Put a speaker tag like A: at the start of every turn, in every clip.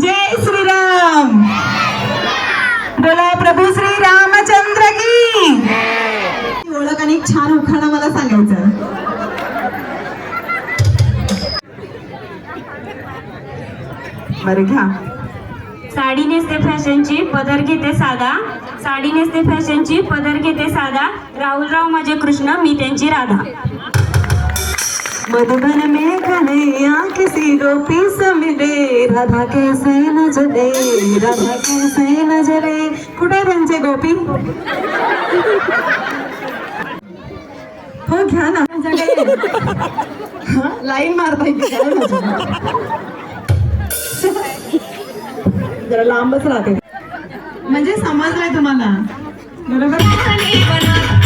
A: जय श्रीराम. बोला प्रभू श्री रामचंद्र की. ओळख आणि छान उखाणा मला सांगायचं. बरं घ्या.
B: साडी नेसते फॅशनची पदर घेते साधा. साडी नेसते फॅशनची पदर घेते साधा. राहुलराव माझे कृष्ण मी त्यांची राधा.
A: मधुबन में कन्हैया किसी गोपी से मिले राधा कैसे न जले राधा कैसे न जले कुठे त्यांचे गोपी? हो घ्या ना. लाईन मारता जरा लांबच राहते. म्हणजे समजलंय तुम्हाला. बरोबर?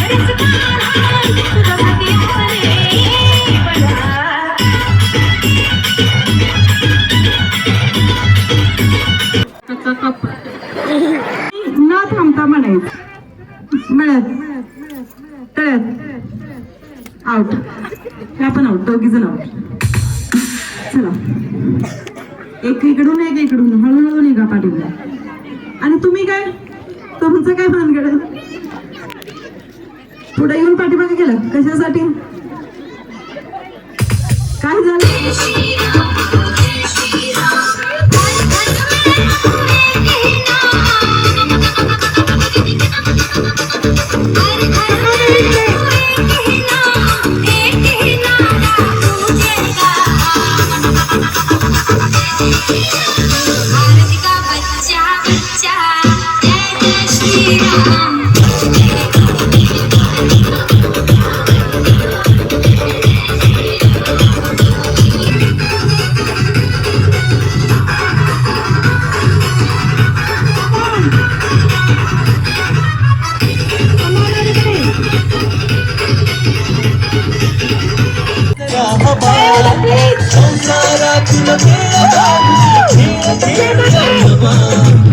A: न थांबता म्हणायचं. मिळत. तळत आउट हे पण आउट दोघी जण आउट चला. एक इकडून एक इकडून. हळूहळू निघा पाठीला आणि तुम्ही काय? तुमचं काय भानगड? पुढे येऊन पाठीमागे गेलं? कशासाठी? काय झालं?
C: बच्चा बच्चा जय श्री राम
D: Bye.